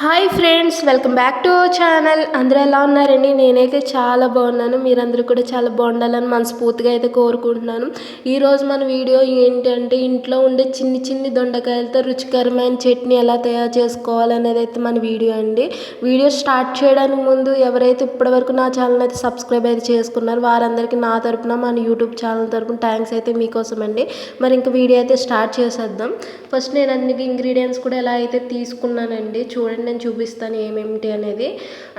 Hi friends welcome back to channel. అందరూ ఎలా ఉన్నారండి? నేనైతే చాలా బాగున్నాను. మీరందరూ కూడా చాలా బాగుండాలని మనస్ఫూర్తిగా అయితే కోరుకుంటున్నాను. ఈరోజు మన వీడియో ఏంటంటే ఇంట్లో ఉండే చిన్ని చిన్ని దొండకాయలతో రుచికరమైన చట్నీ ఎలా తయారు చేసుకోవాలనేది అయితే మన వీడియో అండి. వీడియో స్టార్ట్ చేయడానికి ముందు ఎవరైతే ఇప్పటివరకు నా ఛానల్ అయితే సబ్స్క్రైబ్ అయితే చేసుకున్నారో వారందరికీ నా తరపున మన యూట్యూబ్ ఛానల్ తరపున థ్యాంక్స్ అయితే మీకోసం అండి మరి ఇంకా వీడియో అయితే స్టార్ట్ చేసేద్దాం. ఫస్ట్ నేను అన్ని ఇంగ్రీడియంట్స్ కూడా ఎలా అయితే తీసుకున్నానండి చూడండి. నేను చూపిస్తాను ఏమేమిటి అనేది.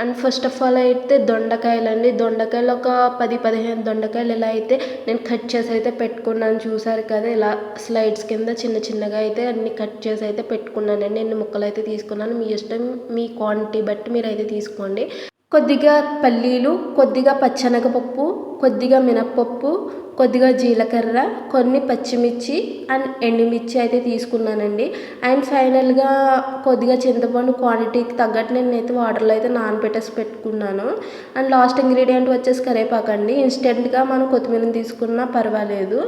అండ్ ఫస్ట్ ఆఫ్ ఆల్ అయితే దొండకాయలు అండి. దొండకాయలు ఒక పది పదిహేను దొండకాయలు ఇలా అయితే నేను కట్ చేసి అయితే పెట్టుకున్నాను. చూసారు కదా ఇలా స్లైడ్స్ కింద చిన్న చిన్నగా అయితే అన్ని కట్ చేసి అయితే పెట్టుకున్నానండి. ఎన్ని ముక్కలు అయితే తీసుకున్నాను మీ ఇష్టం మీ క్వాంటిటీ బట్టి మీరు అయితే తీసుకోండి. కొద్దిగా పల్లీలు కొద్దిగా పచ్చనగపప్పు కొద్దిగా మినప్పప్పు కొద్దిగా జీలకర్ర కొన్ని పచ్చిమిర్చి అండ్ ఎండుమిర్చి అయితే తీసుకున్నానండి. అండ్ ఫైనల్గా కొద్దిగా చింతపండు క్వాంటిటీకి తగ్గట్టు నేను అయితే వాటర్లో అయితే నానబెట్టేసి పెట్టుకున్నాను. అండ్ లాస్ట్ ఇంగ్రీడియంట్ వచ్చేసి కరేపాకండి ఇన్స్టెంట్గా మనం కొత్తిమీరని తీసుకున్నా పర్వాలేదు.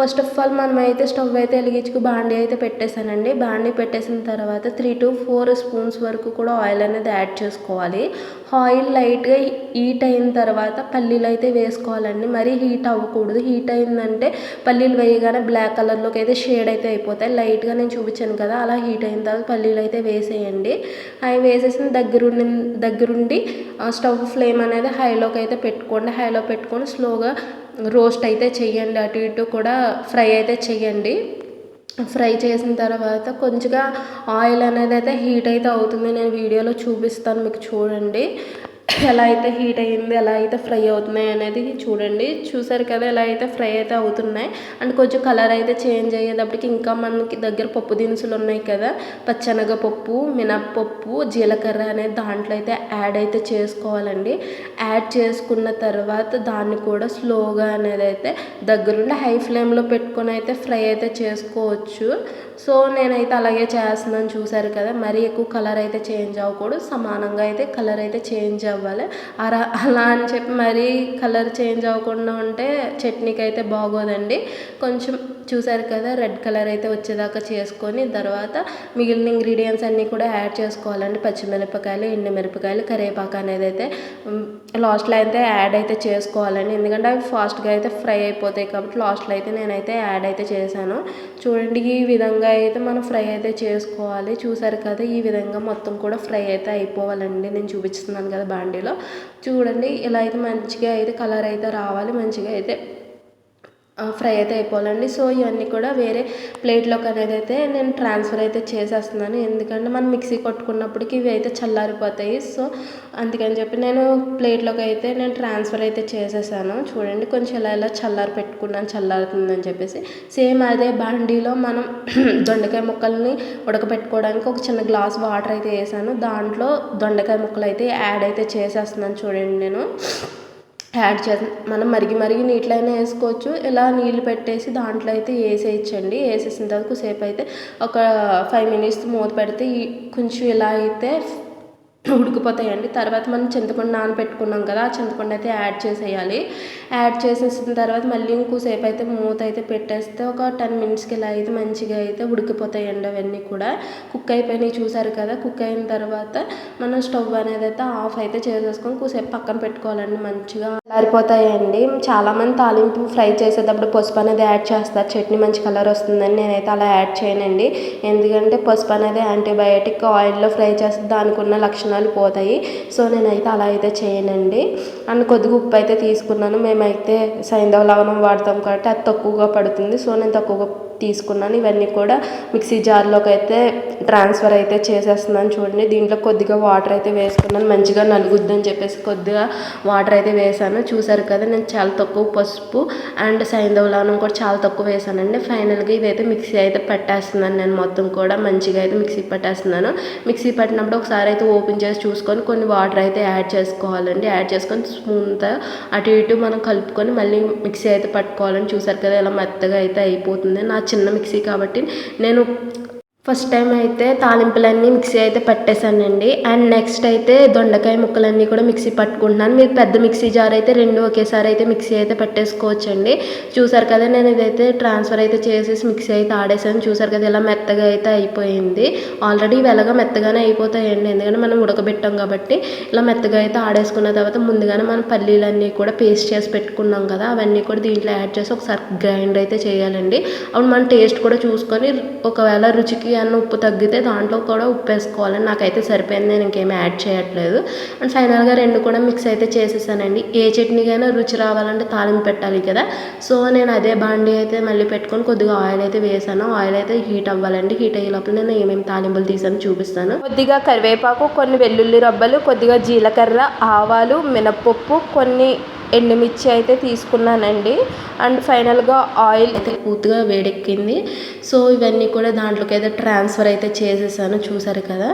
ఫస్ట్ ఆఫ్ ఆల్ మనం అయితే స్టవ్ అయితే వెలిగించుకు బాండీ అయితే పెట్టేశానండి. బాండీ పెట్టేసిన తర్వాత త్రీ టు ఫోర్ స్పూన్స్ వరకు కూడా ఆయిల్ అనేది యాడ్ చేసుకోవాలి. ఆయిల్ లైట్గా హీట్ అయిన తర్వాత పల్లీలు అయితే వేసుకోవాలి. వేసుకోవాలండి మరీ హీట్ అవ్వకూడదు. హీట్ అయిందంటే పల్లీలు వేయగానే బ్లాక్ కలర్లోకి అయితే షేడ్ అయితే అయిపోతాయి. లైట్గా నేను చూపించాను కదా అలా హీట్ అయిన తర్వాత పల్లీలు అయితే వేసేయండి. అవి వేసేసిన దగ్గరుండి దగ్గరుండి స్టవ్ ఫ్లేమ్ అనేది హైలోకి అయితే పెట్టుకోండి. హైలో పెట్టుకొని స్లోగా రోస్ట్ అయితే చెయ్యండి అటు ఇటు కూడా ఫ్రై అయితే చెయ్యండి ఫ్రై చేసిన తర్వాత కొంచెంగా ఆయిల్ అనేది అయితే హీట్ అయితే అవుతుంది. నేను వీడియోలో చూపిస్తాను మీకు చూడండి. ఎలా అయితే హీట్ అయ్యింది ఎలా అయితే ఫ్రై అవుతున్నాయి అనేది చూడండి. చూసారు కదా ఎలా అయితే ఫ్రై అయితే అవుతున్నాయి. అండ్ కొంచెం కలర్ అయితే చేంజ్ అయ్యేటప్పటికి ఇంకా మనకి దగ్గర పప్పు దినుసులు ఉన్నాయి కదా. పచ్చనగపప్పు మినప్పప్పు జీలకర్ర అనేది దాంట్లో అయితే యాడ్ అయితే చేసుకోవాలండి. యాడ్ చేసుకున్న తర్వాత దాన్ని కూడా స్లోగా అనేది అయితే దగ్గరుండి హై ఫ్లేమ్లో పెట్టుకొని అయితే ఫ్రై అయితే చేసుకోవచ్చు. సో నేనైతే అలాగే చేస్తున్నాను. చూసారు కదా మరీ ఎక్కువ కలర్ అయితే చేంజ్ అవ్వకూడదు. సమానంగా అయితే కలర్ అయితే చేంజ్ అవ్వాలి అలా అలా అని చెప్పి మరీ కలర్ చేంజ్ అవ్వకుండా ఉంటే చట్నీకి అయితే బాగోదండి. కొంచెం చూసారు కదా రెడ్ కలర్ అయితే వచ్చేదాకా చేసుకొని తర్వాత మిగిలిన ఇంగ్రీడియంట్స్ అన్నీ కూడా యాడ్ చేసుకోవాలండి. పచ్చిమిరపకాయలు ఎండుమిరపకాయలు కరివేపాకు అనేది అయితే లాస్ట్లో అయితే యాడ్ అయితే చేసుకోవాలండి. ఎందుకంటే అవి ఫాస్ట్గా అయితే ఫ్రై అయిపోతాయి కాబట్టి లాస్ట్లో అయితే నేనైతే యాడ్ అయితే చేశాను. చూడండి ఈ విధంగా అయితే మనం ఫ్రై అయితే చేసుకోవాలి. చూసారు కదా ఈ విధంగా మొత్తం కూడా ఫ్రై అయితే అయిపోవాలండి. నేను చూపిస్తున్నాను కదా కుండీలో చూడండి ఇలా అయితే మంచిగా అయితే కలర్ అయితే రావాలి మంచిగా అయితే ఫ్రై అయితే అయిపోవాలండి. సో ఇవన్నీ కూడా వేరే ప్లేట్లోకి అనేది అయితే నేను ట్రాన్స్ఫర్ అయితే చేసేస్తున్నాను. ఎందుకంటే మనం మిక్సీ కొట్టుకున్నప్పటికి ఇవి అయితే చల్లారిపోతాయి. సో అందుకని చెప్పి నేను ప్లేట్లోకి అయితే నేను ట్రాన్స్ఫర్ అయితే చేసేసాను. చూడండి కొంచెం ఇలా ఇలా చల్లారి పెట్టుకున్నాను చల్లారుతుందని చెప్పేసి. సేమ్ అదే బండిలో మనం దొండకాయ ముక్కల్ని ఉడకబెట్టుకోవడానికి ఒక చిన్న గ్లాస్ వాటర్ అయితే వేసాను. దాంట్లో దొండకాయ ముక్కలు అయితే యాడ్ అయితే చేసేస్తున్నాను చూడండి నేను. యాడ్ చేసి మనం మరిగి మరిగి నీటిలో అయినా వేసుకోవచ్చు. ఇలా నీళ్ళు పెట్టేసి దాంట్లో అయితే వేసేయచ్చండి. వేసేసిన తర్వాత సేపు అయితే ఒక ఫైవ్ మినిట్స్ మూత పెడితే కొంచెం ఇలా అయితే ఉడికిపోతాయండి. తర్వాత మనం చింతపండు నానబెట్టుకున్నాం కదా ఆ చింతపండు అయితే యాడ్ చేసేయాలి. యాడ్ చేసేసిన తర్వాత మళ్ళీ ఇంకోసేపు అయితే మూత అయితే పెట్టేస్తే ఒక టెన్ మినిట్స్కి ఇలా అయితే మంచిగా అయితే ఉడికిపోతాయండి అవన్నీ కూడా. కుక్ అయిపోయినాయి చూసారు కదా కుక్ అయిన తర్వాత మనం స్టవ్ అనేది అయితే ఆఫ్ అయితే చేసేసుకొని కూసేపు పక్కన పెట్టుకోవాలండి మంచిగా. చల్లారిపోతాయండి చాలామంది తాలింపు ఫ్రై చేసేటప్పుడు పసుపు అనేది యాడ్ చేస్తారు. చట్నీ మంచి కలర్ వస్తుందని నేనైతే అలా యాడ్ చేయనండి. ఎందుకంటే పసుపు అనేది యాంటీబయాటిక్ ఆయిల్లో ఫ్రై చేస్తే దానికి ఉన్న లక్షణాలు పోతాయి. సో నేనైతే అలా అయితే చేయనండి. అండ్ కొద్దిగా ఉప్పు అయితే తీసుకున్నాను. మేమైతే సైంధవ లవణం వాడతాం కాబట్టి అది తక్కువగా పడుతుంది. సో నేను తక్కువగా తీసుకున్నాను. ఇవన్నీ కూడా మిక్సీ జార్లోకి అయితే ట్రాన్స్ఫర్ అయితే చేసేస్తున్నాను చూడండి. దీంట్లో కొద్దిగా వాటర్ అయితే వేసుకున్నాను. మంచిగా నలుగుద్దని చెప్పేసి కొద్దిగా వాటర్ అయితే వేసాను చూసారు కదా నేను చాలా తక్కువ పసుపు అండ్ సైంధవ కూడా చాలా తక్కువ వేసానండి ఫైనల్గా ఇదైతే మిక్సీ అయితే పెట్టేస్తున్నాను నేను మొత్తం కూడా. మంచిగా అయితే మిక్సీ పట్టేస్తున్నాను. మిక్సీ పట్టినప్పుడు ఒకసారి అయితే ఓపెన్ చేసి చూసుకొని కొన్ని వాటర్ అయితే యాడ్ చేసుకోవాలండి. యాడ్ చేసుకొని స్పూన్తో అటు ఇటు మనం కలుపుకొని మళ్ళీ మిక్సీ అయితే పట్టుకోవాలని చూసారు కదా ఇలా మెత్తగా అయితే అయిపోతుంది. నా చిన్న మిక్సీ కాబట్టి నేను ఫస్ట్ టైం అయితే తాలింపులన్నీ మిక్సీ అయితే పట్టేశానండి. అండ్ నెక్స్ట్ అయితే దొండకాయ ముక్కలన్నీ కూడా మిక్సీ పట్టుకుంటున్నాను. మీరు పెద్ద మిక్సీ జార్ అయితే రెండు ఒకేసారి అయితే మిక్సీ అయితే పట్టేసుకోవచ్చండి. చూసారు కదా నేను ఇదైతే ట్రాన్స్ఫర్ అయితే చేసేసి మిక్సీ అయితే ఆడేసాను చూసారు కదా ఇలా మెత్తగా అయితే అయిపోయింది. ఆల్రెడీ ఇవి ఎలాగో మెత్తగానే అయిపోతాయండి. ఎందుకంటే మనం ఉడకబెట్టాం కాబట్టి ఇలా మెత్తగా అయితే ఆడేసుకున్న తర్వాత ముందుగానే మనం పల్లీలన్నీ కూడా పేస్ట్ చేసి పెట్టుకున్నాం కదా అవన్నీ కూడా దీంట్లో యాడ్ చేసి ఒకసారి గ్రైండ్ అయితే చేయాలండి. అప్పుడు మనం టేస్ట్ కూడా చూసుకొని ఒకవేళ రుచికి అన్న ఉప్పు తగ్గితే దాంట్లో కూడా ఉప్పు వేసుకోవాలి నాకైతే సరిపోయింది. నేను ఇంకేం యాడ్ చేయట్లేదు. అండ్ ఫైనల్గా రెండు కూడా మిక్స్ అయితే చేసేసానండి. ఏ చట్నీకైనా రుచి రావాలంటే తాలింపు పెట్టాలి కదా. సో నేను అదే బాండి అయితే మళ్ళీ పెట్టుకొని కొద్దిగా ఆయిల్ అయితే వేసాను. ఆయిల్ అయితే హీట్ అవ్వాలండి. హీట్ అయ్యే లోపల నేను ఏమేమి తాలింపులు తీసాను చూపిస్తాను. కొద్దిగా కరివేపాకు కొన్ని వెల్లుల్లి రబ్బలు కొద్దిగా జీలకర్ర ఆవాలు మినప్పప్పు కొన్ని ఎండుమిర్చి అయితే తీసుకున్నానండి. అండ్ ఫైనల్గా ఆయిల్ అయితే పూర్తిగా వేడెక్కింది. సో ఇవన్నీ కూడా దాంట్లోకి అయితే ట్రాన్స్ఫర్ అయితే చేసేసాను చూసారు కదా.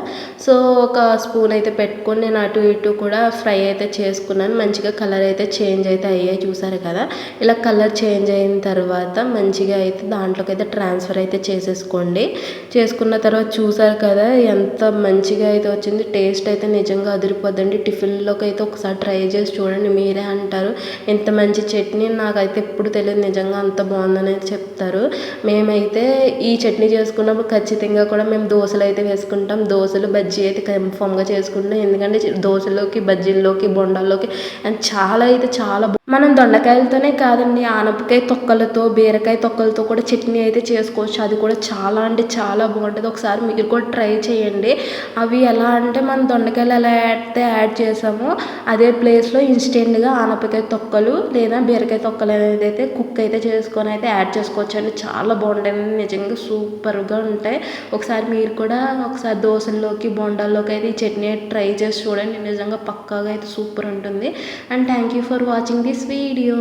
సో ఒక స్పూన్ అయితే పెట్టుకొని నేను అటు ఇటు కూడా ఫ్రై అయితే చేసుకున్నాను. మంచిగా కలర్ అయితే చేంజ్ అయితే అయ్యాయి చూసారు కదా. ఇలా కలర్ చేంజ్ అయిన తర్వాత మంచిగా అయితే దాంట్లోకి అయితే ట్రాన్స్ఫర్ అయితే చేసేసుకోండి. చేసుకున్న తర్వాత చూసారు కదా ఎంత మంచిగా అయితే వచ్చింది. టేస్ట్ అయితే నిజంగా అదిరిపోద్దండి. టిఫిన్లోకి అయితే ఒకసారి ట్రై చేసి చూడండి మీరే అంటారు. ఎంత మంచి చట్నీ నాకైతే ఎప్పుడు తెలియదు. నిజంగా అంత బాగుందని చెప్తారు. మేమైతే ఈ చట్నీ చేసుకున్నప్పుడు ఖచ్చితంగా కూడా మేము దోశలు అయితే వేసుకుంటాం. దోశలు బజ్జీ అయితే కన్ఫామ్గా చేసుకుంటాం. ఎందుకంటే దోశలోకి బజ్జీల్లోకి బొండాల్లోకి అండ్ చాలా అయితే చాలా మనం దొండకాయలతోనే కాదండి. ఆనపకాయ తొక్కలతో బీరకాయ తొక్కలతో కూడా చట్నీ అయితే చేసుకోవచ్చు. అది కూడా చాలా అంటే చాలా బాగుంటుంది. ఒకసారి మీరు కూడా ట్రై చేయండి. అవి ఎలా అంటే మనం దొండకాయలు ఎలా అయితే యాడ్ చేసామో అదే ప్లేస్లో ఇన్స్టెంట్గా ఆనపకాయ తొక్కలు లేదా బీరకాయ తొక్కలు అనేది అయితే కుక్ అయితే చేసుకొని అయితే యాడ్ చేసుకోవచ్చు అండి. చాలా బాగుంటాయి నిజంగా సూపర్గా ఉంటాయి. ఒకసారి మీరు కూడా ఒకసారి దోశల్లోకి బొండాల్లోకి అయితే ఈ చట్నీ ట్రై చేసి చూడండి. నిజంగా పక్కాగా అయితే సూపర్ ఉంటుంది. And thank you for watching this video.